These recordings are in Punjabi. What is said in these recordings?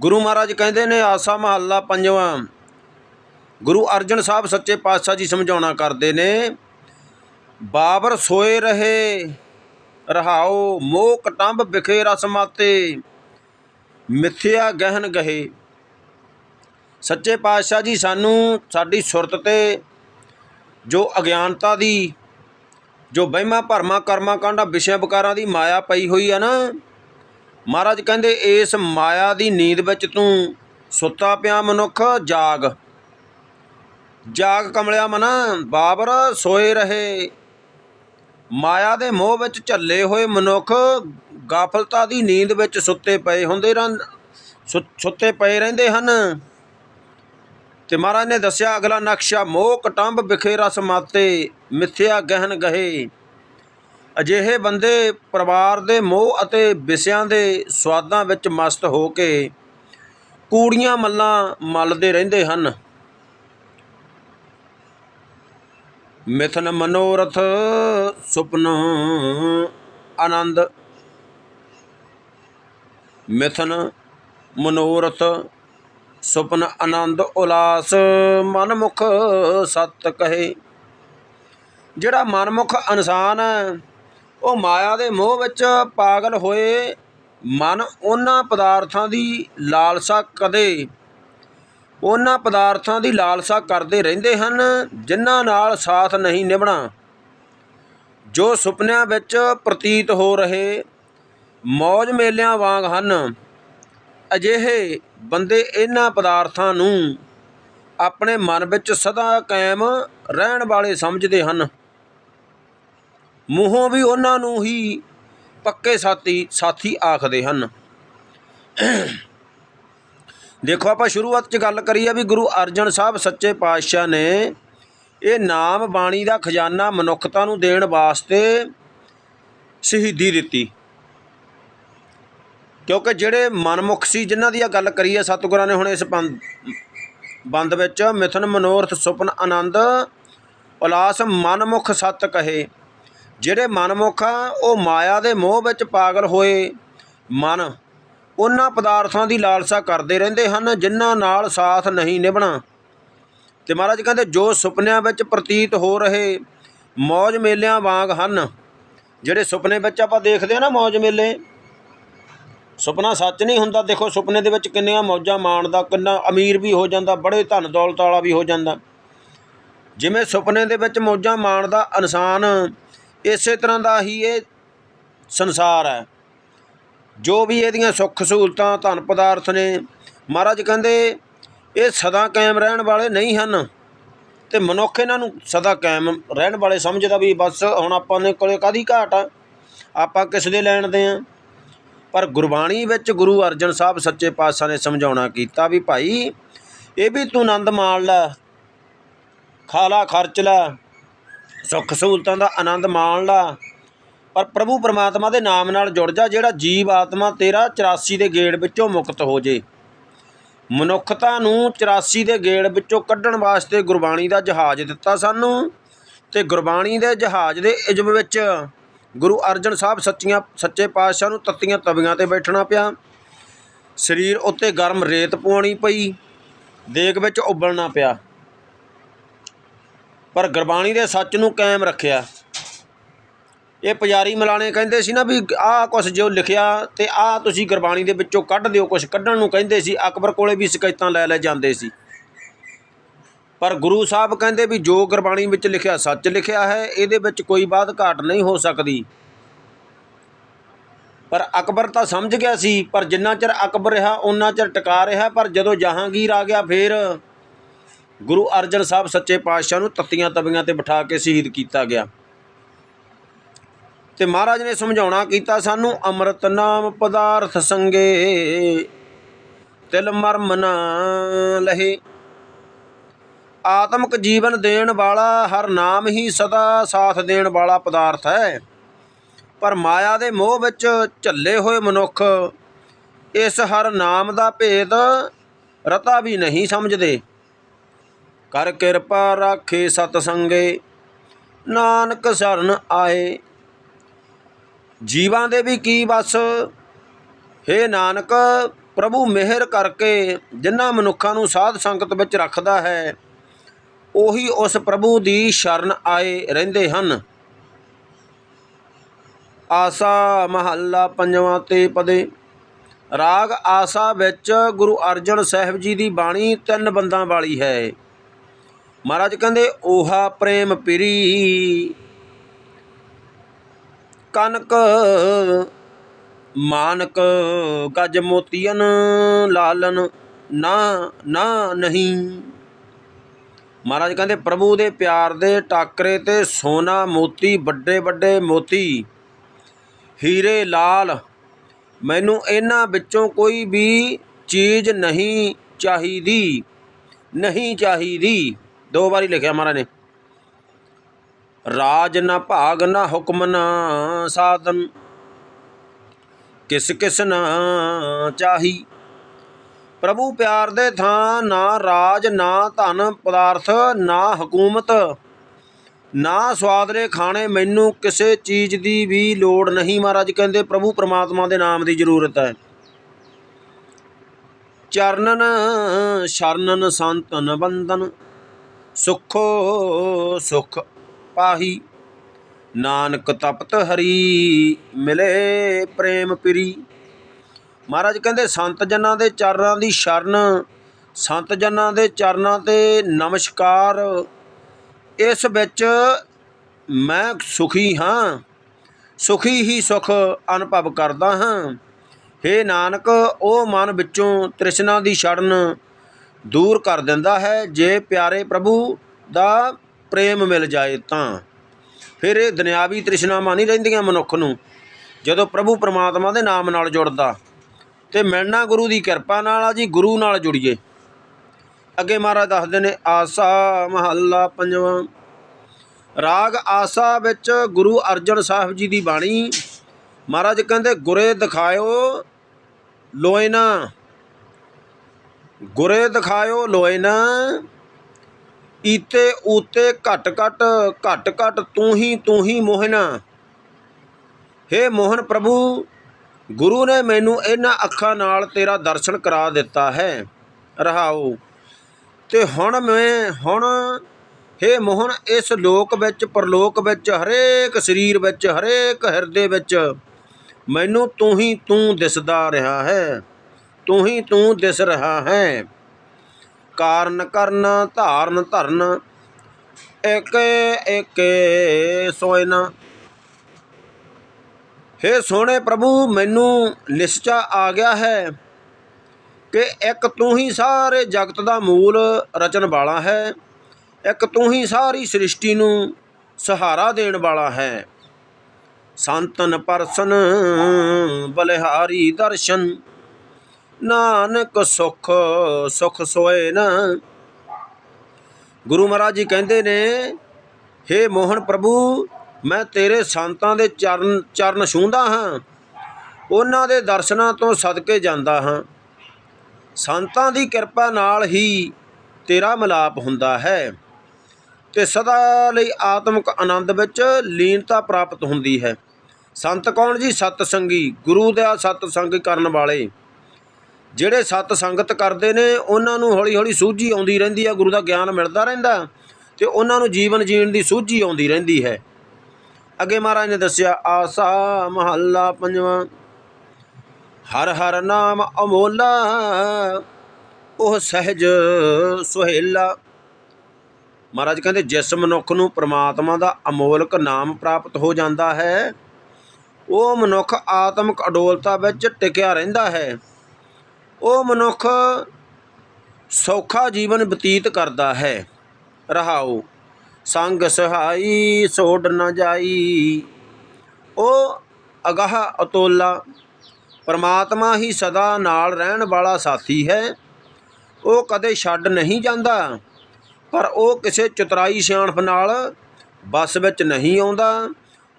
ਗੁਰੂ ਮਹਾਰਾਜ ਕਹਿੰਦੇ ਨੇ, ਆਸਾ ਮਹੱਲਾ ਪੰਜਵਾਂ। ਗੁਰੂ ਅਰਜਨ ਸਾਹਿਬ ਸੱਚੇ ਪਾਤਸ਼ਾਹ ਜੀ ਸਮਝਾਉਣਾ ਕਰਦੇ ਨੇ, ਬਾਬਰ ਸੋਏ ਰਹੇ, ਰਹਾਓ ਮੋਹ ਕਟੰਬ ਵਿਖੇ ਰਸਮਾਤੇ ਮਿੱਥਿਆ ਗਹਿਨ ਗਹੇ। ਸੱਚੇ ਪਾਤਸ਼ਾਹ ਜੀ ਸਾਨੂੰ ਸਾਡੀ ਸੁਰਤ ਤੇ ਜੋ ਅਗਿਆਨਤਾ ਦੀ, ਜੋ ਵਹਿਮਾਂ ਭਰਮਾਂ ਕਰਮਾਂ ਕਾਂਡਾ ਵਿਸ਼ਿਆਂ ਵਿਕਾਰਾਂ ਦੀ ਮਾਇਆ ਪਈ ਹੋਈ ਆ ਨਾ ਮਹਾਰਾਜ ਕਹਿੰਦੇ, ਇਸ ਮਾਇਆ ਦੀ ਨੀਂਦ ਵਿੱਚ ਤੂੰ ਸੁੱਤਾ ਪਿਆ ਮਨੁੱਖ, ਜਾਗ। ਜਾਗ ਕਮਲਿਆ ਮਨਾ, ਬਾਬਰ ਸੋਏ ਰਹੇ। ਮਾਇਆ ਦੇ ਮੋਹ ਵਿੱਚ ਝੱਲੇ ਹੋਏ ਮਨੁੱਖ ਗਾਫਲਤਾ ਦੀ ਨੀਂਦ ਵਿੱਚ ਸੁੱਤੇ ਪਏ ਹੁੰਦੇ ਰਹਿੰ ਸੁੱਤੇ ਪਏ ਰਹਿੰਦੇ ਹਨ। ਤੇ ਮਹਾਰਾਜ ਨੇ ਦੱਸਿਆ, ਅਗਲਾ ਨਕਸ਼ਾ ਮੋਹ ਕਟੰਬ ਵਿਖੇ ਰਸ ਮਾਤੇ ਮਿੱਥਿਆ ਗਹਿਨ ਗਹੇ। ਅਜਿਹੇ ਬੰਦੇ ਪਰਿਵਾਰ ਦੇ ਮੋਹ ਅਤੇ ਵਿਸਿਆਂ ਦੇ ਸਵਾਦਾਂ ਵਿੱਚ ਮਸਤ ਹੋ ਕੇ ਕੂੜੀਆਂ ਮੱਲਾਂ ਮਲਦੇ ਰਹਿੰਦੇ ਹਨ। ਮਿਥਨ ਮਨੋਰਥ ਸੁਪਨ ਆਨੰਦ। ਮਿਥਨ ਮਨੋਰਥ ਸੁਪਨ ਆਨੰਦ ਉਲਾਸ ਮਨਮੁਖ ਸਤ ਕਹੇ। ਜਿਹੜਾ ਮਨਮੁਖ ਇਨਸਾਨ ਹੈ ਉਹ ਮਾਇਆ ਦੇ ਮੋਹ ਵਿੱਚ ਪਾਗਲ ਹੋਏ ਮਨ ਉਹਨਾਂ ਪਦਾਰਥਾਂ ਦੀ ਲਾਲਸਾ ਕਦੇ, ਉਹਨਾਂ ਪਦਾਰਥਾਂ ਦੀ ਲਾਲਸਾ ਕਰਦੇ ਰਹਿੰਦੇ ਹਨ, ਜਿਨ੍ਹਾਂ ਨਾਲ ਸਾਥ ਨਹੀਂ ਨਿਭਣਾ। ਜੋ ਸੁਪਨਿਆਂ ਵਿੱਚ ਪ੍ਰਤੀਤ ਹੋ ਰਹੇ ਮੌਜ ਮੇਲਿਆਂ ਵਾਂਗ ਹਨ, ਅਜਿਹੇ ਬੰਦੇ ਇਹਨਾਂ ਪਦਾਰਥਾਂ ਨੂੰ ਆਪਣੇ ਮਨ ਵਿੱਚ ਸਦਾ ਕਾਇਮ ਰਹਿਣ ਵਾਲੇ ਸਮਝਦੇ ਹਨ। ਮੂੰਹੋਂ ਵੀ ਉਹਨਾਂ ਨੂੰ ਹੀ ਪੱਕੇ ਸਾਥੀ ਸਾਥੀ ਆਖਦੇ ਹਨ। ਦੇਖੋ ਆਪਾਂ ਸ਼ੁਰੂਆਤ 'ਚ ਗੱਲ ਕਰੀਏ ਵੀ ਗੁਰੂ ਅਰਜਨ ਸਾਹਿਬ ਸੱਚੇ ਪਾਤਸ਼ਾਹ ਨੇ ਇਹ ਨਾਮ ਬਾਣੀ ਦਾ ਖਜ਼ਾਨਾ ਮਨੁੱਖਤਾ ਨੂੰ ਦੇਣ ਵਾਸਤੇ ਸ਼ਹੀਦੀ ਦਿੱਤੀ। ਕਿਉਂਕਿ ਜਿਹੜੇ ਮਨਮੁਖ ਸੀ, ਜਿਨ੍ਹਾਂ ਦੀ ਆ ਗੱਲ ਕਰੀ ਆ ਸਤਿਗੁਰਾਂ ਨੇ ਹੁਣ ਇਸ ਬੰਦ ਬੰਦ ਵਿੱਚ, ਮਿਥਨ ਮਨੋਰਥ, ਸੁਪਨ ਆਨੰਦ ਉਲਾਸ ਮਨਮੁਖ ਸਤ ਕਹੇ। ਜਿਹੜੇ ਮਨਮੁਖ ਆ ਉਹ ਮਾਇਆ ਦੇ ਮੋਹ ਵਿੱਚ ਪਾਗਲ ਹੋਏ ਮਨ, ਉਹਨਾਂ ਪਦਾਰਥਾਂ ਦੀ ਲਾਲਸਾ ਕਰਦੇ ਰਹਿੰਦੇ ਹਨ, ਜਿਨ੍ਹਾਂ ਨਾਲ ਸਾਥ ਨਹੀਂ ਨਿਭਣਾ। ਤੇ ਮਹਾਰਾਜ ਕਹਿੰਦੇ, ਜੋ ਸੁਪਨਿਆਂ ਵਿੱਚ ਪ੍ਰਤੀਤ ਹੋ ਰਹੇ ਮੌਜ ਮੇਲਿਆਂ ਵਾਂਗ ਹਨ। ਜਿਹੜੇ ਸੁਪਨੇ ਵਿੱਚ ਆਪਾਂ ਦੇਖਦੇ ਆ ਨਾ ਮੌਜ ਮੇਲੇ, ਸੁਪਨਾ ਸੱਚ ਨਹੀਂ ਹੁੰਦਾ। ਦੇਖੋ, ਸੁਪਨੇ ਦੇ ਵਿੱਚ ਕਿੰਨੀਆਂ ਮੌਜਾਂ ਮਾਣਦਾ ਕਿੰਨਾ ਅਮੀਰ ਵੀ ਹੋ ਜਾਂਦਾ, ਬੜੇ ਧਨ ਦੌਲਤ ਵਾਲਾ ਵੀ ਹੋ ਜਾਂਦਾ। ਜਿਵੇਂ ਸੁਪਨੇ ਦੇ ਵਿੱਚ ਮੌਜਾਂ ਮਾਣਦਾ ਇਨਸਾਨ ਇਸੇ ਤਰ੍ਹਾਂ ਦਾ ਹੀ ਇਹ ਸੰਸਾਰ ਹੈ। ਜੋ ਵੀ ਇਹਦੀਆਂ ਸੁੱਖ ਸਹੂਲਤਾਂ, ਧਨ ਪਦਾਰਥ ਨੇ, ਮਹਾਰਾਜ ਕਹਿੰਦੇ, ਇਹ ਸਦਾ ਕਾਇਮ ਰਹਿਣ ਵਾਲੇ ਨਹੀਂ ਹਨ। ਤੇ ਮਨੁੱਖ ਇਹਨਾਂ ਨੂੰ ਸਦਾ ਕਾਇਮ ਰਹਿਣ ਵਾਲੇ ਸਮਝਦਾ ਵੀ ਬਸ ਹੁਣ ਆਪਾਂ ਨੇ ਕੋਲੇ ਕਾਦੀ ਘਾਟ ਆ? ਆਪਾਂ ਕਿਸ ਦੇ ਲੈਣ ਦੇ ਆ? ਪਰ ਗੁਰਬਾਣੀ ਵਿੱਚ ਗੁਰੂ ਅਰਜਨ ਸਾਹਿਬ ਸੱਚੇ ਪਾਤਸ਼ਾਹ ਨੇ ਸਮਝਾਉਣਾ ਕੀਤਾ ਵੀ ਭਾਈ, ਇਹ ਵੀ ਤੂੰ ਆਨੰਦ ਮਾਣ ਲੈ, ਖਾਲਾ ਖਰਚ ਲੈ ਸੁੱਖ ਸਹੂਲਤਾਂ ਦਾ ਆਨੰਦ ਮਾਣ ਲਾ। ਪਰ ਪ੍ਰਭੂ ਪਰਮਾਤਮਾ ਦੇ ਨਾਮ ਨਾਲ ਜੁੜ ਜਾ ਜਿਹੜਾ ਜੀਵ ਆਤਮਾ ਤੇਰਾ 84 ਦੇ ਗੇੜ ਵਿੱਚੋਂ ਮੁਕਤ ਹੋ ਜੇ। ਮਨੁੱਖਤਾ ਨੂੰ 84 ਦੇ ਗੇੜ ਵਿੱਚੋਂ ਕੱਢਣ ਵਾਸਤੇ ਗੁਰਬਾਣੀ ਦਾ ਜਹਾਜ਼ ਦਿੱਤਾ ਸਾਨੂੰ ਤੇ ਗੁਰਬਾਣੀ ਦੇ ਜਹਾਜ਼ ਦੇ ਇਜਮ ਵਿੱਚ ਗੁਰੂ ਅਰਜਨ ਸਾਹਿਬ ਸੱਚੀਆਂ, ਸੱਚੇ ਪਾਤਸ਼ਾਹ ਨੂੰ ਤੱਤੀਆਂ ਤਵੀਆਂ ਤੇ ਬੈਠਣਾ ਪਿਆ। ਸਰੀਰ ਉੱਤੇ ਗਰਮ ਰੇਤ ਪਵਾਉਣੀ ਪਈ, ਦੇਗ ਵਿੱਚ ਉਬਲਣਾ ਪਿਆ। ਪਰ ਗੁਰਬਾਣੀ ਦੇ ਸੱਚ ਨੂੰ ਕਾਇਮ ਰੱਖਿਆ। ਇਹ ਪੁਜਾਰੀ ਮਲਾਣੇ ਕਹਿੰਦੇ ਸੀ ਨਾ ਵੀ ਆਹ ਕੁਛ ਜੋ ਲਿਖਿਆ ਤੇ ਆਹ ਤੁਸੀਂ ਗੁਰਬਾਣੀ ਦੇ ਵਿੱਚੋਂ ਕੱਢ ਦਿਓ, ਕੁਛ ਕੱਢਣ ਨੂੰ ਕਹਿੰਦੇ ਸੀ, ਅਕਬਰ ਕੋਲੇ ਵੀ ਸ਼ਿਕਾਇਤਾਂ ਲੈ ਲੈ ਜਾਂਦੇ ਸੀ। ਪਰ ਗੁਰੂ ਸਾਹਿਬ ਕਹਿੰਦੇ ਵੀ ਜੋ ਗੁਰਬਾਣੀ ਵਿੱਚ ਲਿਖਿਆ, ਸੱਚ ਲਿਖਿਆ ਹੈ, ਇਹਦੇ ਵਿੱਚ ਕੋਈ ਬਾਤ ਘਾਟ ਨਹੀਂ ਹੋ ਸਕਦੀ। ਪਰ ਅਕਬਰ ਤਾਂ ਸਮਝ ਗਿਆ ਸੀ, ਪਰ ਜਿੰਨਾ ਚਿਰ ਅਕਬਰ ਰਿਹਾ ਉਹਨਾਂ ਚਿਰ ਟਿਕਾ ਰਿਹਾ, ਪਰ ਜਦੋਂ ਜਹਾਂਗੀਰ ਆ ਗਿਆ ਫਿਰ ਗੁਰੂ ਅਰਜਨ ਸਾਹਿਬ ਸੱਚੇ ਪਾਤਸ਼ਾਹ ਨੂੰ ਤੱਤੀਆਂ ਤਵੀਆਂ ਤੇ ਬਿਠਾ ਕੇ ਸ਼ਹੀਦ ਕੀਤਾ ਗਿਆ। ਤੇ ਮਹਾਰਾਜ ਨੇ ਸਮਝਾਉਣਾ ਕੀਤਾ, ਸਾਨੂੰ ਅੰਮ੍ਰਿਤ ਨਾਮ ਪਦਾਰਥ ਸੰਗੇ, ਤਿਲ ਮਰਮ ਨਾ ਲਹੇ। ਆਤਮਿਕ ਜੀਵਨ ਦੇਣ ਵਾਲਾ ਹਰ ਨਾਮ ਹੀ ਸਦਾ ਸਾਥ ਦੇਣ ਵਾਲਾ ਪਦਾਰਥ ਹੈ। ਪਰ ਮਾਇਆ ਦੇ ਮੋਹ ਵਿੱਚ ਝੱਲੇ ਹੋਏ ਮਨੁੱਖ ਇਸ ਹਰ ਨਾਮ ਦਾ ਭੇਦ ਰਤਾ ਵੀ ਨਹੀਂ ਸਮਝਦੇ। ਕਰ ਕਿਰਪਾ ਰਾਖੇ ਸਤ ਸੰਗੇ ਨਾਨਕ ਸ਼ਰਨ ਆਏ। ਜੀਵਾਂ ਦੇ ਵੀ ਕੀ ਬਸ ਹੇ ਨਾਨਕ, ਪ੍ਰਭੂ ਮਿਹਰ ਕਰਕੇ ਜਿਨ੍ਹਾਂ ਮਨੁੱਖਾਂ ਨੂੰ ਸਾਧ ਸੰਗਤ ਵਿੱਚ ਰੱਖਦਾ ਹੈ, ਉਹੀ ਉਸ ਪ੍ਰਭੂ ਦੀ ਸ਼ਰਨ ਆਏ ਰਹਿੰਦੇ ਹਨ। ਆਸਾ ਮਹੱਲਾ ਪੰਜਵਾਂ ਤੇ ਪਦੇ। ਰਾਗ ਆਸਾ ਵਿੱਚ ਗੁਰੂ ਅਰਜਨ ਸਾਹਿਬ ਜੀ ਦੀ ਬਾਣੀ ਤਿੰਨ ਬੰਦਾਂ ਵਾਲੀ ਹੈ। ਮਹਾਰਾਜ ਕਹਿੰਦੇ, ਓਹਾ ਪ੍ਰੇਮ ਪਿਰੀ, ਕਨਕ ਮਾਨਕ ਗਜ ਮੋਤੀਆਂ ਲਾਲਨ ਨਾ ਨਾ ਨਹੀਂ। ਮਹਾਰਾਜ ਕਹਿੰਦੇ, ਪ੍ਰਭੂ ਦੇ ਪਿਆਰ ਦੇ ਟਾਕਰੇ ਤੇ ਸੋਨਾ ਮੋਤੀ, ਵੱਡੇ ਵੱਡੇ ਮੋਤੀ, ਹੀਰੇ, ਲਾਲ, ਮੈਨੂੰ ਇਹਨਾਂ ਵਿੱਚੋਂ ਕੋਈ ਵੀ ਚੀਜ਼ ਨਹੀਂ ਚਾਹੀਦੀ ਨਹੀਂ ਚਾਹੀਦੀ। ਦੋ ਵਾਰੀ ਲਿਖਿਆ ਮਹਾਰਾਜ ਨੇ, ਰਾਜ ਨਾ ਭਾਗ ਨਾ ਹੁਕਮ ਨਾ ਸਾਧਨ, ਕਿਸ ਕਿਸ ਨਾ ਚਾਹੀ, ਪ੍ਰਭੂ ਪਿਆਰ ਦੇ ਥਾਂ ਨਾ ਰਾਜ ਨਾ ਧਨ ਪਦਾਰਥ ਨਾ ਹਕੂਮਤ, ਨਾ ਸਵਾਦ ਖਾਣੇ ਮੈਨੂੰ ਕਿਸੇ ਚੀਜ਼ ਦੀ ਵੀ ਲੋੜ ਨਹੀਂ ਮਹਾਰਾਜ, ਕਹਿੰਦੇ ਪ੍ਰਭੂ ਪ੍ਰਮਾਤਮਾ ਦੇ ਨਾਮ ਦੀ ਜ਼ਰੂਰਤ ਹੈ। ਚਰਨਨ ਸ਼ਰਨਨ ਸੰਤਨ ਬੰਦਨ ਸੁਖੋ ਸੁਖ ਪਾਹੀ, ਨਾਨਕ ਤਪਤ ਹਰੀ ਮਿਲੇ ਪ੍ਰੇਮ ਪਿਰੀ। ਮਹਾਰਾਜ ਕਹਿੰਦੇ, ਸੰਤ ਜਨਾਂ ਦੇ ਚਰਨਾਂ ਦੀ ਸ਼ਰਨ, ਸੰਤ ਜਨਾਂ ਦੇ ਚਰਨਾਂ ਤੇ ਨਮਸਕਾਰ। ਇਸ ਵਿੱਚ ਮੈਂ ਸੁਖੀ ਹਾਂ, ਸੁਖੀ ਹੀ ਸੁਖ ਅਨੁਭਵ ਕਰਦਾ ਹਾਂ। हे ਨਾਨਕ, ਉਹ ਮਨ ਵਿੱਚੋਂ ਤ੍ਰਿਸ਼ਨਾ ਦੀ ਛੜਨ ਦੂਰ ਕਰ ਦਿੰਦਾ ਹੈ, ਜੇ ਪਿਆਰੇ ਪ੍ਰਭੂ ਦਾ ਪ੍ਰੇਮ ਮਿਲ ਜਾਏ ਤਾਂ। ਫਿਰ ਇਹ ਦੁਨਿਆਵੀ ਤ੍ਰਿਸ਼ਨਾਵਾਂ ਨਹੀਂ ਰਹਿੰਦੀਆਂ ਮਨੁੱਖ ਨੂੰ, ਜਦੋਂ ਪ੍ਰਭੂ ਪਰਮਾਤਮਾ ਦੇ ਨਾਮ ਨਾਲ ਜੁੜਦਾ। ਤੇ ਮਿਲਣਾ ਗੁਰੂ ਦੀ ਕਿਰਪਾ ਨਾਲ ਆ ਜੀ, ਗੁਰੂ ਨਾਲ ਜੁੜੀਏ। ਅੱਗੇ ਮਹਾਰਾਜ ਦੱਸਦੇ ਨੇ, ਆਸਾ ਮਹੱਲਾ ਪੰਜਵਾਂ। ਰਾਗ ਆਸਾ ਵਿੱਚ ਗੁਰੂ ਅਰਜਨ ਸਾਹਿਬ ਜੀ ਦੀ ਬਾਣੀ। ਮਹਾਰਾਜ ਕਹਿੰਦੇ, ਗੁਰੇ ਦਿਖਾਇਓ ਲੋਇਨਾ ਗੁਰੇ ਦਿਖਾਇਓ ਲੋਇਨਾ ਈਤੇ ਉਤੇ ਘਟ ਘਟ ਘਟ ਘਟ ਤੂੰ ਹੀ ਤੂੰ ਹੀ ਮੋਹਨਾ। ਹੇ ਮੋਹਨ ਪ੍ਰਭੂ, ਗੁਰੂ ਨੇ ਮੈਨੂੰ ਇਹਨਾਂ ਅੱਖਾਂ ਨਾਲ ਤੇਰਾ ਦਰਸ਼ਨ ਕਰਾ ਦਿੱਤਾ ਹੈ। ਰਹਾਓ। ਤੇ ਹੁਣ ਮੈਂ, ਹੁਣ ਹੇ ਮੋਹਨ, ਇਸ ਲੋਕ ਵਿੱਚ, ਪਰਲੋਕ ਵਿੱਚ, ਹਰੇਕ ਸਰੀਰ ਵਿੱਚ, ਹਰੇਕ ਹਿਰਦੇ ਵਿੱਚ ਮੈਨੂੰ ਤੂੰ ਹੀ ਤੂੰ ਦਿਸਦਾ ਰਿਹਾ ਹੈ। ਤੂੰ ਹੀ ਤੂੰ ਦਿਸ ਰਿਹਾ ਹੈ। ਕਾਰਨ ਕਰਨ, ਧਾਰਨ ਧਰਨ ਇੱਕ ਇੱਕ ਸੋਇਨਾ ਹੇ ਸੋਹਣੇ ਪ੍ਰਭੂ, ਮੈਨੂੰ ਨਿਸ਼ਚਾ ਆ ਗਿਆ ਹੈ ਕਿ ਇੱਕ ਤੂੰ ਹੀ ਸਾਰੇ ਜਗਤ ਦਾ ਮੂਲ ਰਚਨ ਵਾਲਾ ਹੈ। ਇੱਕ ਤੂੰ ਹੀ ਸਾਰੀ ਸ੍ਰਿਸ਼ਟੀ ਨੂੰ ਸਹਾਰਾ ਦੇਣ ਵਾਲਾ ਹੈ। ਸੰਤਨ ਪਰਸਨ, ਬਲਿਹਾਰੀ ਦਰਸ਼ਨ ਨਾਨਕ ਸੁਖ ਸੁਖ ਸੋਏ ਨਾ। ਗੁਰੂ ਮਹਾਰਾਜ ਜੀ ਕਹਿੰਦੇ ਨੇ हे ਮੋਹਨ ਪ੍ਰਭੂ, ਮੈਂ ਤੇਰੇ ਸੰਤਾਂ ਦੇ ਚਰਨ ਚਰਨ ਛੂੰਹਦਾ ਹਾਂ। ਉਹਨਾਂ ਦੇ ਦਰਸ਼ਨਾਂ ਤੋਂ ਸਦਕੇ ਜਾਂਦਾ ਹਾਂ। ਸੰਤਾਂ ਦੀ ਕਿਰਪਾ ਨਾਲ ਹੀ ਤੇਰਾ ਮਿਲਾਪ ਹੁੰਦਾ ਹੈ। ਤੇ ਸਦਾ ਲਈ ਆਤਮਿਕ ਆਨੰਦ ਵਿੱਚ ਲੀਨਤਾ ਪ੍ਰਾਪਤ ਹੁੰਦੀ ਹੈ। ਸੰਤ ਕੌਣ ਜੀ? ਸਤ ਸੰਗੀ ਗੁਰੂ ਦਾ ਸਤ ਸੰਗ ਕਰਨ ਵਾਲੇ। ਜਿਹੜੇ ਸਤ ਸੰਗਤ ਕਰਦੇ ਨੇ, ਉਹਨਾਂ ਨੂੰ ਹੌਲੀ ਹੌਲੀ ਸੂਝੀ ਆਉਂਦੀ ਰਹਿੰਦੀ ਹੈ, ਗੁਰੂ ਦਾ ਗਿਆਨ ਮਿਲਦਾ ਰਹਿੰਦਾ ਤੇ ਉਹਨਾਂ ਨੂੰ ਜੀਵਨ ਜੀਣ ਦੀ ਸੂਝੀ ਆਉਂਦੀ ਰਹਿੰਦੀ ਹੈ। ਅੱਗੇ ਮਹਾਰਾਜ ਨੇ ਦੱਸਿਆ, ਆਸਾ ਮਹੱਲਾ ਪੰਜਵਾਂ, ਹਰ ਹਰ ਨਾਮ ਅਮੋਲਾ, ਉਹ ਸਹਿਜ ਸੁਹੇਲਾ। ਮਹਾਰਾਜ ਕਹਿੰਦੇ, ਜਿਸ ਮਨੁੱਖ ਨੂੰ ਪ੍ਰਮਾਤਮਾ ਦਾ ਅਮੋਲਕ ਨਾਮ ਪ੍ਰਾਪਤ ਹੋ ਜਾਂਦਾ ਹੈ, ਉਹ ਮਨੁੱਖ ਆਤਮਿਕ ਅਡੋਲਤਾ ਵਿੱਚ ਟਿਕਿਆ ਰਹਿੰਦਾ ਹੈ। ਉਹ ਮਨੁੱਖ ਸੌਖਾ ਜੀਵਨ ਬਤੀਤ ਕਰਦਾ ਹੈ। ਰਹਾਓ, ਸੰਗ ਸਹਾਈ ਸੋੜ ਨਾ ਜਾਈ। ਉਹ ਅਗਾਹ ਅਤੋਲਾ, ਪਰਮਾਤਮਾ ਹੀ ਸਦਾ ਨਾਲ ਰਹਿਣ ਵਾਲਾ ਸਾਥੀ ਹੈ। ਉਹ ਕਦੇ ਛੱਡ ਨਹੀਂ ਜਾਂਦਾ, ਪਰ ਉਹ ਕਿਸੇ ਚਤਰਾਈ ਸਿਆਣਪ ਨਾਲ ਬਸ ਵਿੱਚ ਨਹੀਂ ਆਉਂਦਾ।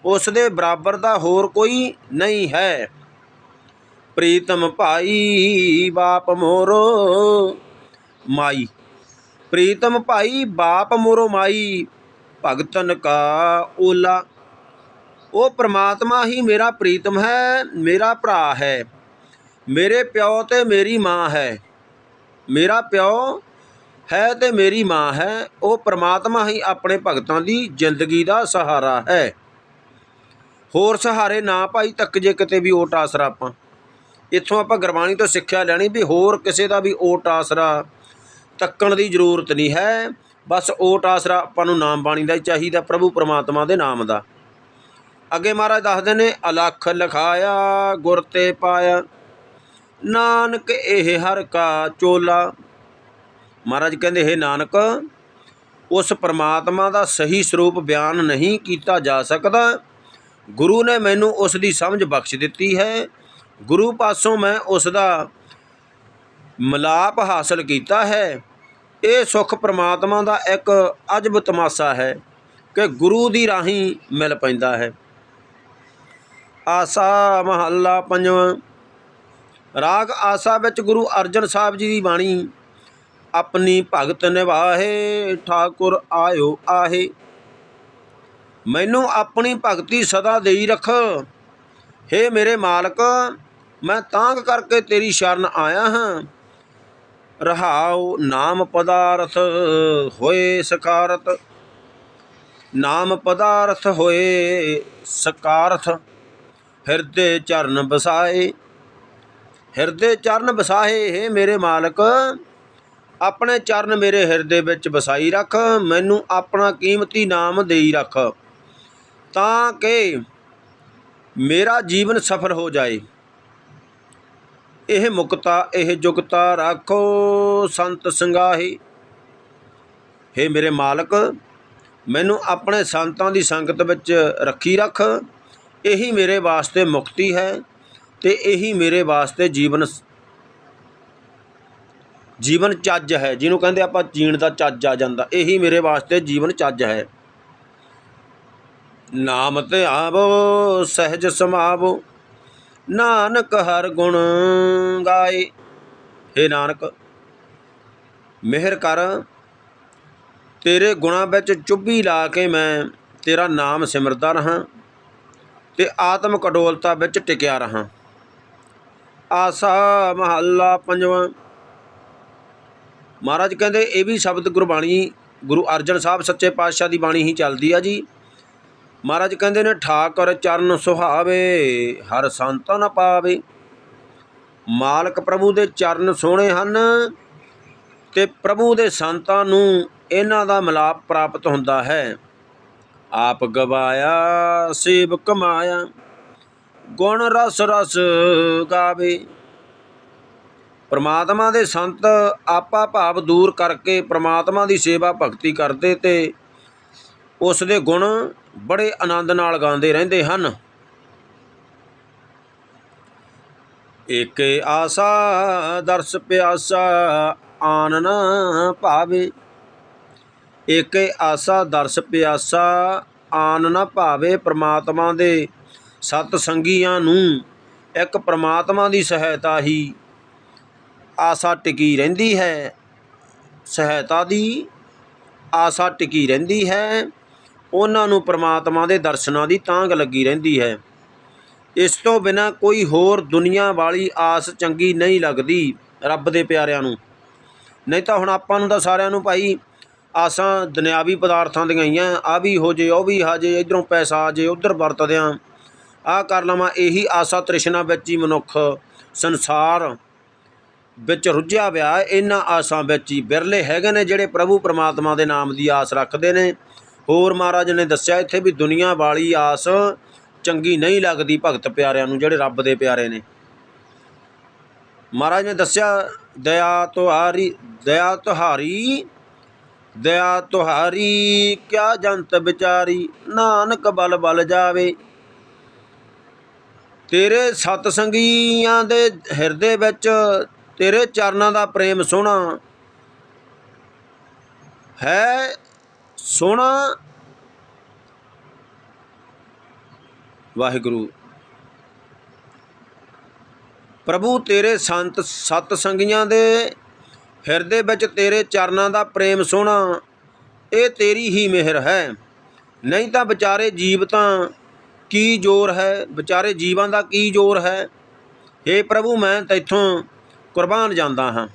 ਉਸ ਦੇ ਬਰਾਬਰ ਦਾ ਹੋਰ ਕੋਈ ਨਹੀਂ ਹੈ। ਪ੍ਰੀਤਮ ਭਾਈ ਬਾਪ ਮੋਰੋ ਮਾਈ। ਪ੍ਰੀਤਮ ਭਾਈ ਬਾਪ ਮੋਰੋ ਮਾਈ, ਭਗਤਨ ਕਾ ਓਲਾ। ਉਹ ਪ੍ਰਮਾਤਮਾ ਹੀ ਮੇਰਾ ਪ੍ਰੀਤਮ ਹੈ, ਮੇਰਾ ਭਰਾ ਹੈ। ਮੇਰੇ ਪਿਓ ਤੇ ਮੇਰੀ ਮਾਂ ਹੈ। ਮੇਰਾ ਪਿਓ ਹੈ ਤੇ ਮੇਰੀ ਮਾਂ ਹੈ, ਉਹ ਪ੍ਰਮਾਤਮਾ ਹੀ ਆਪਣੇ ਭਗਤਾਂ ਦੀ ਜ਼ਿੰਦਗੀ ਦਾ ਸਹਾਰਾ ਹੈ। ਹੋਰ ਸਹਾਰੇ ਨਾ ਭਾਈ ਤੱਕ ਜੇ ਕਿਤੇ ਵੀ ਓਟ ਆਸਰਾ ਆਪਾਂ। ਇੱਥੋਂ ਆਪਾਂ ਗੁਰਬਾਣੀ ਤੋਂ ਸਿੱਖਿਆ ਲੈਣੀ ਵੀ ਹੋਰ ਕਿਸੇ ਦਾ ਵੀ ਓਟ ਆਸਰਾ ਤੱਕਣ ਦੀ ਜ਼ਰੂਰਤ ਨਹੀਂ ਹੈ। ਬਸ ਓਟ ਆਸਰਾ ਆਪਾਂ ਨੂੰ ਨਾਮ ਬਾਣੀ ਦਾ ਹੀ ਚਾਹੀਦਾ, ਪ੍ਰਭੂ ਪਰਮਾਤਮਾ ਦੇ ਨਾਮ ਦਾ। ਅੱਗੇ ਮਹਾਰਾਜ ਦੱਸਦੇ ਨੇ, ਅਲਖ ਲਖਾਇਆ, ਗੁਰ ਤੇ ਪਾਇਆ, ਨਾਨਕ ਇਹ ਹਰ ਕਾ ਚੋਲਾ। ਮਹਾਰਾਜ ਕਹਿੰਦੇ, ਹੈ ਨਾਨਕ, ਉਸ ਪਰਮਾਤਮਾ ਦਾ ਸਹੀ ਸਰੂਪ ਬਿਆਨ ਨਹੀਂ ਕੀਤਾ ਜਾ ਸਕਦਾ। ਗੁਰੂ ਨੇ ਮੈਨੂੰ ਉਸ ਦੀ ਸਮਝ ਬਖਸ਼ ਦਿੱਤੀ ਹੈ। ਗੁਰੂ ਪਾਸੋਂ ਮੈਂ ਉਸ ਦਾ ਮਲਾਪ ਹਾਸਲ ਕੀਤਾ ਹੈ। ਇਹ ਸੁਖ ਪ੍ਰਮਾਤਮਾ ਦਾ ਇੱਕ ਅਜਬ ਤਮਾਸਾ ਹੈ ਕਿ ਗੁਰੂ ਦੀ ਰਾਹੀਂ ਮਿਲ ਪੈਂਦਾ ਹੈ। ਆਸਾ ਮਹੱਲਾ ਪੰਜਵਾਂ, ਰਾਗ ਆਸਾ ਵਿੱਚ ਗੁਰੂ ਅਰਜਨ ਸਾਹਿਬ ਜੀ ਦੀ ਬਾਣੀ, ਆਪਣੀ ਭਗਤ ਨਿਵਾਹੇ ਠਾਕੁਰ ਆਇਓ ਆਹੇ। ਮੈਨੂੰ ਆਪਣੀ ਭਗਤੀ ਸਦਾ ਦੇਈ ਰੱਖ। ਹੇ ਮੇਰੇ ਮਾਲਕ ਮੈਂ ਤਾਂਗ ਕਰਕੇ ਤੇਰੀ ਸ਼ਰਨ ਆਇਆ ਹਾਂ। ਰਹਾਉ ਨਾਮ ਪਦਾਰਥ ਹੋਏ ਸਕਾਰਤ ਨਾਮ ਪਦਾਰਥ ਹੋਏ ਸਕਾਰਥ। ਹਿਰਦੇ ਚਰਨ ਬਸਾਏ ਹਿਰਦੇ ਚਰਨ ਬਸਾਏ ਹੈ ਮੇਰੇ ਮਾਲਕ। ਆਪਣੇ ਚਰਨ ਮੇਰੇ ਹਿਰਦੇ ਵਿੱਚ ਬਸਾਈ ਰੱਖ। ਮੈਨੂੰ ਆਪਣਾ ਕੀਮਤੀ ਨਾਮ ਦੇਈ ਰੱਖ। ਤਾਂ ਕਿ ਮੇਰਾ ਜੀਵਨ ਸਫਲ ਹੋ ਜਾਏ। ਇਹ ਮੁਕਤਾ, ਇਹ ਜੁਗਤਾ ਰੱਖੋ ਸੰਤ ਸੰਗਾਹੀ। ਹੇ ਮੇਰੇ ਮਾਲਕ, ਮੈਨੂੰ ਆਪਣੇ ਸੰਤਾਂ ਦੀ ਸੰਗਤ ਵਿੱਚ ਰੱਖੀ ਰੱਖ। ਇਹੀ ਮੇਰੇ ਵਾਸਤੇ ਮੁਕਤੀ ਹੈ ਤੇ ਇਹੀ ਮੇਰੇ ਵਾਸਤੇ ਜੀਵਨ ਜੀਵਨ ਚੱਜ ਹੈ। ਜਿਹਨੂੰ ਕਹਿੰਦੇ ਆਪਾਂ ਜੀਣ ਦਾ ਚੱਜ ਆ ਜਾਂਦਾ। ਇਹੀ ਮੇਰੇ ਵਾਸਤੇ ਜੀਵਨ ਚੱਜ ਹੈ। ਨਾਮ ਤੇ ਆਵੋ ਸਹਿਜ ਸਮਾਵੋ। ਨਾਨਕ ਹਰ ਗੁਣ ਗਾਏ। हे ਨਾਨਕ, ਮਿਹਰ ਕਰ। ਤੇਰੇ ਗੁਣਾਂ ਵਿੱਚ ਚੁੱਭੀ ਲਾ ਕੇ ਮੈਂ ਤੇਰਾ ਨਾਮ ਸਿਮਰਦਾ ਰਹਾ ਤੇ ਆਤਮ ਕਡੋਲਤਾ ਵਿੱਚ ਟਿਕਿਆ ਰਹਾ। ਆਸਾ ਮਹੱਲਾ ਪੰਜਵਾਂ। ਮਹਾਰਾਜ ਕਹਿੰਦੇ, ਇਹ ਵੀ ਸ਼ਬਦ ਗੁਰਬਾਣੀ ਗੁਰੂ ਅਰਜਨ ਸਾਹਿਬ ਸੱਚੇ ਪਾਤਸ਼ਾਹ ਦੀ ਬਾਣੀ ਹੀ ਚੱਲਦੀ ਆ ਜੀ। ਮਹਾਰਾਜ ਕਹਿੰਦੇ ਨੇ, ਠਾਕਰ ਚਰਨ ਸੁਹਾਵੇ, ਹਰ ਸੰਤ ਨ ਪਾਵੇ। ਮਾਲਕ ਪ੍ਰਭੂ ਦੇ ਚਰਨ ਸੋਹਣੇ ਹਨ ਤੇ ਪ੍ਰਭੂ ਦੇ ਸੰਤਾਂ ਨੂੰ ਇਹਨਾਂ ਦਾ ਮਿਲਾਪ ਪ੍ਰਾਪਤ ਹੁੰਦਾ ਹੈ। ਆਪ ਗਵਾਇਆ ਸੇਵ ਕਮਾਇਆ ਗੁਣ ਰਸ ਰਸ ਗਾਵੇ। ਪ੍ਰਮਾਤਮਾ ਦੇ ਸੰਤ ਆਪਾ ਭਾਵ ਦੂਰ ਕਰਕੇ ਪ੍ਰਮਾਤਮਾ ਦੀ ਸੇਵਾ ਭਗਤੀ ਕਰਦੇ ਤੇ ਉਸ ਦੇ ਗੁਣ ਬੜੇ ਆਨੰਦ ਨਾਲ ਗਾਉਂਦੇ ਰਹਿੰਦੇ ਹਨ। ਏਕ ਆਸਾ ਦਰਸ ਪਿਆਸਾ ਆਨਨ ਭਾਵੇ। ਏਕ ਆਸਾ ਦਰਸ ਪਿਆਸਾ ਆਨ ਨਾ ਭਾਵੇ ਪ੍ਰਮਾਤਮਾ ਦੇ ਸਤ ਸੰਗੀਆਂ ਨੂੰ ਇੱਕ ਪ੍ਰਮਾਤਮਾ ਦੀ ਸਹਾਇਤਾ ਹੀ ਆਸਾ ਟਿਕੀ ਰਹਿੰਦੀ ਹੈ। ਸਹਾਇਤਾ ਦੀ ਆਸਾ ਟਿਕੀ ਰਹਿੰਦੀ ਹੈ। ਉਹਨਾਂ ਨੂੰ ਪ੍ਰਮਾਤਮਾ ਦੇ ਦਰਸ਼ਨਾਂ ਦੀ ਤਾਂਗ ਲੱਗੀ ਰਹਿੰਦੀ ਹੈ। ਇਸ ਤੋਂ ਬਿਨਾ ਕੋਈ ਹੋਰ ਦੁਨੀਆ ਵਾਲੀ ਆਸ ਚੰਗੀ ਨਹੀਂ ਲੱਗਦੀ ਰੱਬ ਦੇ ਪਿਆਰਿਆਂ ਨੂੰ। ਨਹੀਂ ਤਾਂ ਹੁਣ ਆਪਾਂ ਨੂੰ ਤਾਂ ਸਾਰਿਆਂ ਨੂੰ ਭਾਈ ਆਸਾਂ ਦੁਨਿਆਵੀ ਪਦਾਰਥਾਂ ਦੀਆਂ ਹੀ ਆ। ਆ ਵੀ ਹੋ ਜੇ, ਉਹ ਵੀ ਆ ਜੇ, ਇਧਰੋਂ ਪੈਸਾ ਆ ਜੇ, ਉਧਰ ਵਰਤਦਿਆਂ ਆ ਕਰ ਲਵਾਂ ਇਹੀ ਆਸਾ ਤ੍ਰਿਸ਼ਨਾ ਵਿੱਚ ਹੀ ਮਨੁੱਖ ਸੰਸਾਰ ਵਿੱਚ ਰੁੱਝਿਆ ਪਿਆ। ਇਹਨਾਂ ਆਸਾਂ ਵਿੱਚ ਹੀ ਬਿਰਲੇ ਹੈਗੇ ਨੇ ਜਿਹੜੇ ਪ੍ਰਭੂ ਪਰਮਾਤਮਾ ਦੇ ਨਾਮ ਦੀ ਆਸ ਰੱਖਦੇ ਨੇ। ਹੋਰ ਮਹਾਰਾਜ ਨੇ ਦੱਸਿਆ ਇੱਥੇ ਵੀ ਦੁਨੀਆ ਵਾਲੀ ਆਸ ਚੰਗੀ ਨਹੀਂ ਲੱਗਦੀ ਭਗਤ ਪਿਆਰਿਆਂ ਨੂੰ, ਜਿਹੜੇ ਰੱਬ ਦੇ ਪਿਆਰੇ ਨੇ। ਮਹਾਰਾਜ ਨੇ ਦੱਸਿਆ, ਦਇਆ ਤੁਹਾਰੀ ਦਇਆ ਤੁਹਾਰੀ ਦਇਆ ਤੁਹਾਰੀ, ਕਿਆ ਜੰਤ ਵਿਚਾਰੀ, ਨਾਨਕ ਬਲ ਬਲ ਜਾਵੇ। ਤੇਰੇ ਸਤ ਸੰਗੀਆਂ ਦੇ ਹਿਰਦੇ ਵਿੱਚ ਤੇਰੇ ਚਰਨਾਂ ਦਾ ਪ੍ਰੇਮ ਸੋਹਣਾ ਹੈ ਸੋਹਣਾ ਵਾਹਿਗੁਰੂ, ਪ੍ਰਭੂ ਤੇਰੇ ਸੰਤ ਸਤ ਸੰਗੀਆਂ ਦੇ ਹਿਰਦੇ ਵਿੱਚ ਤੇਰੇ ਚਰਨਾਂ ਦਾ ਪ੍ਰੇਮ ਸੋਹਣਾ, ਇਹ ਤੇਰੀ ਹੀ ਮਿਹਰ ਹੈ। ਨਹੀਂ ਤਾਂ ਵਿਚਾਰੇ ਜੀਵ ਤਾਂ ਕੀ ਜ਼ੋਰ ਹੈ? ਵਿਚਾਰੇ ਜੀਵਾਂ ਦਾ ਕੀ ਜ਼ੋਰ ਹੈ? हे ਪ੍ਰਭੂ, ਮੈਂ ਤੈਥੋਂ ਕੁਰਬਾਨ ਜਾਂਦਾ ਹਾਂ।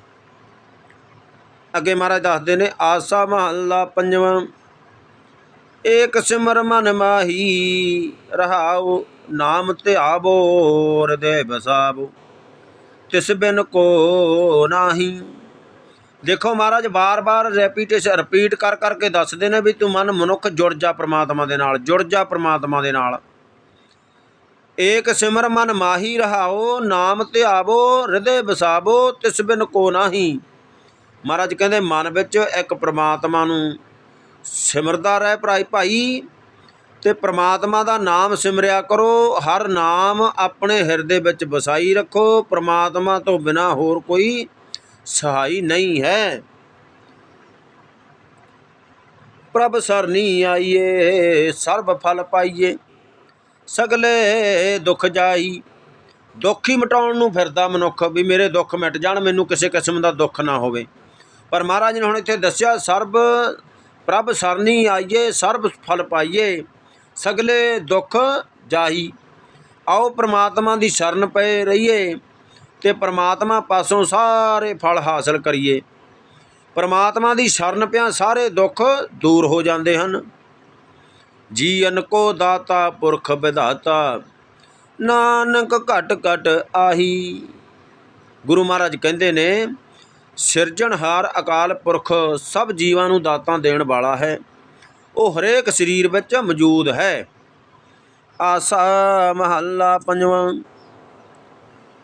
ਅੱਗੇ ਮਹਾਰਾਜ ਦੱਸਦੇ ਨੇ, ਆਸਾ ਮਹੱਲਾ ਪੰਜਵਾਂ। ਏਕ ਸਿਮਰ ਮਨ ਮਾਹੀ, ਰਹਾਉ ਨਾਮ ਧਿਆਵੋ, ਹਿਰਦੇ ਬਸਾਵੋ ਤਿਸ ਬਿਨ ਕੋ ਨਾਹੀ। ਦੇਖੋ ਮਹਾਰਾਜ ਵਾਰ ਵਾਰ ਰੈਪੀਟੇਸ਼ਨ ਰਿਪੀਟ ਕਰ ਕਰਕੇ ਦੱਸਦੇ ਨੇ ਵੀ ਤੂੰ ਮਨ ਮਨੁੱਖ ਜੁੜ ਜਾ ਪ੍ਰਮਾਤਮਾ ਦੇ ਨਾਲ, ਜੁੜ ਜਾ ਪ੍ਰਮਾਤਮਾ ਦੇ ਨਾਲ। ਏਕ ਸਿਮਰ ਮਨ ਮਾਹੀ ਰਹਾਓ ਨਾਮ ਧਿਆਵੋ, ਹਿਰਦੇ ਬਸਾਵੋ ਤਿਸ ਬਿਨ ਕੋ ਨਾਹੀ। ਮਹਾਰਾਜ ਕਹਿੰਦੇ, ਮਨ ਵਿੱਚ ਇੱਕ ਪ੍ਰਮਾਤਮਾ ਨੂੰ ਸਿਮਰਦਾ ਰਹਿ ਭਰਾਈ ਭਾਈ, ਤੇ ਪ੍ਰਮਾਤਮਾ ਦਾ ਨਾਮ ਸਿਮਰਿਆ ਕਰੋ, ਹਰ ਨਾਮ ਆਪਣੇ ਹਿਰਦੇ ਵਿੱਚ ਵਸਾਈ ਰੱਖੋ, ਪ੍ਰਮਾਤਮਾ ਤੋਂ ਬਿਨਾ ਹੋਰ ਕੋਈ ਸਹਾਈ ਨਹੀਂ ਹੈ। ਪ੍ਰਭ ਸਰਨੀ ਆਈਏ, ਸਰਬ ਫਲ ਪਾਈਏ, ਸਗਲੇ ਦੁੱਖ ਜਾਈ। ਦੁੱਖ ਹੀ ਮਟਾਉਣ ਨੂੰ ਫਿਰਦਾ ਮਨੁੱਖ, ਵੀ ਮੇਰੇ ਦੁੱਖ ਮਿਟ ਜਾਣ, ਮੈਨੂੰ ਕਿਸੇ ਕਿਸਮ ਦਾ ਦੁੱਖ ਨਾ ਹੋਵੇ। ਪਰ ਮਹਾਰਾਜ ਨੇ ਹੁਣ ਇੱਥੇ ਦੱਸਿਆ, ਸਰਬ ਪ੍ਰਭ ਸਰਨੀ ਆਈਏ, ਸਰਬ ਫਲ ਪਾਈਏ, ਸਗਲੇ ਦੁੱਖ ਜਾਹੀ। ਆਓ ਪ੍ਰਮਾਤਮਾ ਦੀ ਸ਼ਰਨ ਪਏ ਰਹੀਏ ਤੇ ਪ੍ਰਮਾਤਮਾ ਪਾਸੋਂ ਸਾਰੇ ਫਲ ਹਾਸਲ ਕਰੀਏ। ਪ੍ਰਮਾਤਮਾ ਦੀ ਸ਼ਰਨ ਪਿਆ ਸਾਰੇ ਦੁੱਖ ਦੂਰ ਹੋ ਜਾਂਦੇ ਹਨ। ਜੀ ਅਨਕੋ ਦਾਤਾ ਪੁਰਖ ਵਿਧਾਤਾ, ਨਾਨਕ ਘਟ ਘਟ ਆਹੀ। ਗੁਰੂ ਮਹਾਰਾਜ ਕਹਿੰਦੇ ਨੇ ਸਿਰਜਣਹਾਰ ਅਕਾਲ ਪੁਰਖ ਸਭ ਜੀਵਾਂ ਨੂੰ ਦਾਤਾਂ ਦੇਣ ਵਾਲਾ ਹੈ। ਉਹ ਹਰੇਕ ਸਰੀਰ ਵਿੱਚ ਮੌਜੂਦ ਹੈ। ਆਸਾ ਮਹੱਲਾ ਪੰਜਵਾਂ।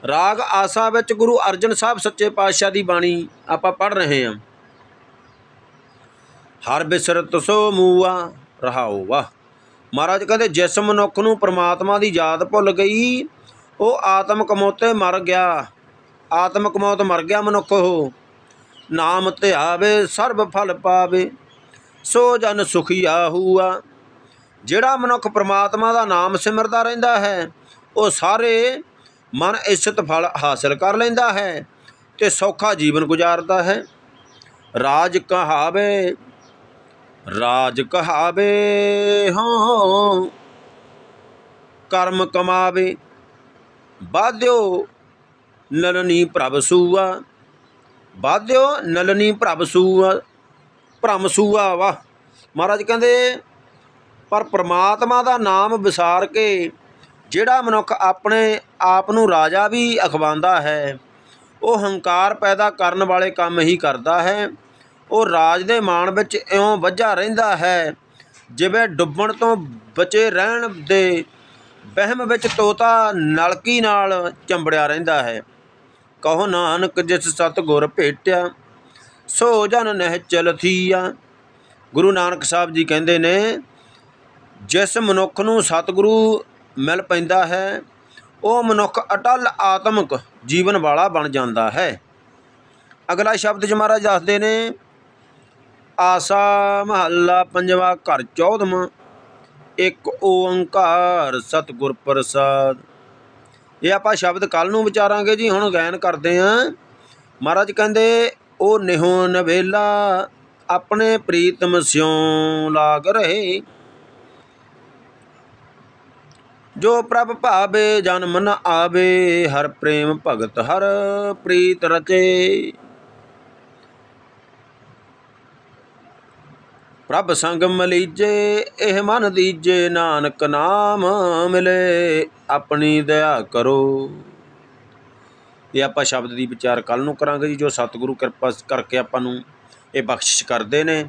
ਰਾਗ ਆਸਾ ਵਿੱਚ ਗੁਰੂ ਅਰਜਨ ਸਾਹਿਬ ਸੱਚੇ ਪਾਤਸ਼ਾਹ ਦੀ ਬਾਣੀ ਆਪਾਂ ਪੜ੍ਹ ਰਹੇ ਹਾਂ। ਹਰ ਬਿਸਰਤ ਸੋ ਮੂਆ ਰਹਾਓ ਵਾਹ ਮਹਾਰਾਜ ਕਹਿੰਦੇ, ਜਿਸ ਮਨੁੱਖ ਨੂੰ ਪ੍ਰਮਾਤਮਾ ਦੀ ਯਾਦ ਭੁੱਲ ਗਈ, ਉਹ ਆਤਮਕ ਮੌਤੇ ਮਰ ਗਿਆ। ਆਤਮਕ ਮੌਤ ਮਰ ਗਿਆ ਮਨੁੱਖ ਉਹ। ਨਾਮ ਧਿਆਵੇ ਸਰਬ ਫਲ ਪਾਵੇ, ਸੋ ਜਨ ਸੁਖੀਆ ਹੂਆ ਜਿਹੜਾ ਮਨੁੱਖ ਪ੍ਰਮਾਤਮਾ ਦਾ ਨਾਮ ਸਿਮਰਦਾ ਰਹਿੰਦਾ ਹੈ, ਉਹ ਸਾਰੇ ਮਨ ਇੱਛਤ ਫਲ ਹਾਸਲ ਕਰ ਲੈਂਦਾ ਹੈ ਤੇ ਸੌਖਾ ਜੀਵਨ ਗੁਜ਼ਾਰਦਾ ਹੈ। ਰਾਜ ਕਹਾਵੇ ਰਾਜ ਕਹਾਵੇ ਹਾਂ ਕਰਮ ਕਮਾਵੇ ਬਾਧਿਓ ਨਲਨੀ ਪ੍ਰਭ ਸੂਆ। ਬਾਧਿਓ ਨਲਨੀ ਪ੍ਰਭ ਸੂਆ, ਭ੍ਰਮ ਸੂਆ ਵਾ। ਮਹਾਰਾਜ ਕਹਿੰਦੇ, ਪਰ ਪ੍ਰਮਾਤਮਾ ਦਾ ਨਾਮ ਵਿਸਾਰ ਕੇ ਜਿਹੜਾ ਮਨੁੱਖ ਆਪਣੇ ਆਪ ਨੂੰ ਰਾਜਾ ਵੀ ਅਖਵਾਉਂਦਾ ਹੈ, ਉਹ ਹੰਕਾਰ ਪੈਦਾ ਕਰਨ ਵਾਲੇ ਕੰਮ ਹੀ ਕਰਦਾ ਹੈ। ਉਹ ਰਾਜ ਦੇ ਮਾਣ ਵਿੱਚ ਇਉਂ ਵੱਜਾ ਰਹਿੰਦਾ ਹੈ, ਜਿਵੇਂ ਡੁੱਬਣ ਤੋਂ ਬਚੇ ਰਹਿਣ ਦੇ ਵਹਿਮ ਵਿੱਚ ਤੋਤਾ ਨਲਕੀ ਨਾਲ ਚੰਬੜਿਆ ਰਹਿੰਦਾ ਹੈ। ਕਹੋ ਨਾਨਕ ਜਿਸ ਸਤਗੁਰ ਭੇਟਿਆ, ਸੋ ਜਨ ਨਹਿ ਚਲਥੀਆ ਗੁਰੂ ਨਾਨਕ ਸਾਹਿਬ ਜੀ ਕਹਿੰਦੇ ਨੇ, ਜਿਸ ਮਨੁੱਖ ਨੂੰ ਸਤਿਗੁਰੂ ਮਿਲ ਪੈਂਦਾ ਹੈ, ਉਹ ਮਨੁੱਖ ਅਟਲ ਆਤਮਿਕ ਜੀਵਨ ਵਾਲਾ ਬਣ ਜਾਂਦਾ ਹੈ। ਅਗਲਾ ਸ਼ਬਦ ਜ ਮਹਾਰਾਜ ਦੱਸਦੇ ਨੇ, ਆਸਾ ਮਹੱਲਾ ਪੰਜਵਾ ਘਰ ਚੌਦਵਾਂ, ਇੱਕ ਓੰਕਾਰ ਸਤਿਗੁਰ ਪ੍ਰਸਾਦ। ਇਹ ਆਪਾਂ ਸ਼ਬਦ ਕੱਲ ਨੂੰ ਵਿਚਾਰਾਂਗੇ ਜੀ, ਹੁਣ ਗਾਇਨ ਕਰਦੇ ਆਂ। ਮਹਾਰਾਜ ਕਹਿੰਦੇ ਉਹ ਨਿਹੋ ਨਵੇਲਾ ਆਪਣੇ ਪ੍ਰੀਤਮ ਸਿਉ ਲਾਗ ਰਹੇ। ਜੋ ਪ੍ਰਭ ਭਾਵੇ ਜਨਮ ਮਨ ਆਵੇ, ਹਰ ਪ੍ਰੇਮ ਭਗਤ ਹਰ ਪ੍ਰੀਤ ਰਚੇ। ਪ੍ਰਭ ਸੰਗ ਮਲੀਜੇ ਇਹ ਮਨ ਦੀਜੇ, ਨਾਨਕ ਨਾਮ ਮਿਲੇ, ਆਪਣੀ ਦਇਆ ਕਰੋ। ਇਹ ਆਪਾਂ ਸ਼ਬਦ ਦੀ ਵਿਚਾਰ ਕੱਲ ਨੂੰ ਕਰਾਂਗੇ ਜੀ, ਜੋ ਸਤਿਗੁਰੂ ਕਿਰਪਾ ਕਰਕੇ ਆਪਾਂ ਨੂੰ ਇਹ ਬਖਸ਼ਿਸ਼ ਕਰਦੇ ਨੇ।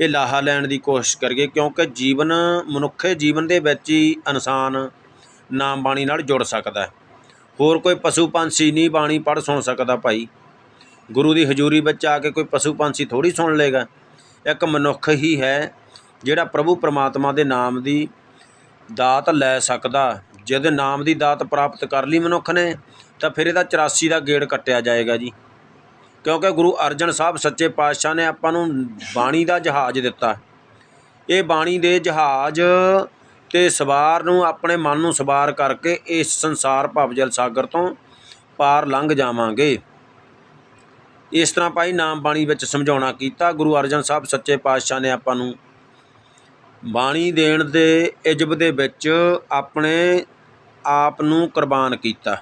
ਇਹ ਲਾਹਾ ਲੈਣ ਦੀ ਕੋਸ਼ਿਸ਼ ਕਰੀਏ, ਕਿਉਂਕਿ ਜੀਵਨ, ਮਨੁੱਖੇ ਜੀਵਨ ਦੇ ਵਿੱਚ ਹੀ ਇਨਸਾਨ ਨਾਮ ਬਾਣੀ ਨਾਲ ਜੁੜ ਸਕਦਾ ਹੋਰ ਕੋਈ ਪਸ਼ੂ ਪੰਛੀ ਨਹੀਂ ਬਾਣੀ ਪੜ੍ਹ ਸੁਣ ਸਕਦਾ ਭਾਈ। ਗੁਰੂ ਦੀ ਹਜ਼ੂਰੀ ਵਿੱਚ ਆ ਕੇ ਕੋਈ ਪਸ਼ੂ ਪੰਛੀ ਥੋੜੀ ਸੁਣ ਲੇਗਾ ਇੱਕ ਮਨੁੱਖ ਹੀ ਹੈ ਜਿਹੜਾ ਪ੍ਰਭੂ ਪਰਮਾਤਮਾ ਦੇ ਨਾਮ ਦੀ ਦਾਤ ਲੈ ਸਕਦਾ। ਜਦ ਨਾਮ ਦੀ ਦਾਤ ਪ੍ਰਾਪਤ ਕਰ ਲਈ ਮਨੁੱਖ ਨੇ, ਤਾਂ ਫਿਰ ਇਹਦਾ 84 ਦਾ ਗੇੜ ਕੱਟਿਆ ਜਾਏਗਾ ਜੀ। ਕਿਉਂਕਿ ਗੁਰੂ ਅਰਜਨ ਸਾਹਿਬ ਸੱਚੇ ਪਾਤਸ਼ਾਹ ਨੇ ਆਪਾਂ ਨੂੰ ਬਾਣੀ ਦਾ ਜਹਾਜ਼ ਦਿੱਤਾ। ਇਹ ਬਾਣੀ ਦੇ ਜਹਾਜ਼ ਤੇ ਸਵਾਰ ਨੂੰ ਆਪਣੇ ਮਨ ਨੂੰ ਸਵਾਰ ਕਰਕੇ ਇਸ ਸੰਸਾਰ ਭਵਜਲ ਸਾਗਰ ਤੋਂ ਪਾਰ ਲੰਘ ਜਾਵਾਂਗੇ। ਇਸ ਤਰ੍ਹਾਂ ਭਾਈ ਨਾਮ ਬਾਣੀ ਵਿੱਚ ਸਮਝਾਉਣਾ ਕੀਤਾ। ਗੁਰੂ ਅਰਜਨ ਸਾਹਿਬ ਸੱਚੇ ਪਾਤਸ਼ਾਹ ਨੇ ਆਪਾਂ ਨੂੰ ਬਾਣੀ ਦੇਣ ਦੇ ਇਜਬ ਦੇ ਵਿੱਚ ਆਪਣੇ ਆਪ ਨੂੰ ਕੁਰਬਾਨ ਕੀਤਾ।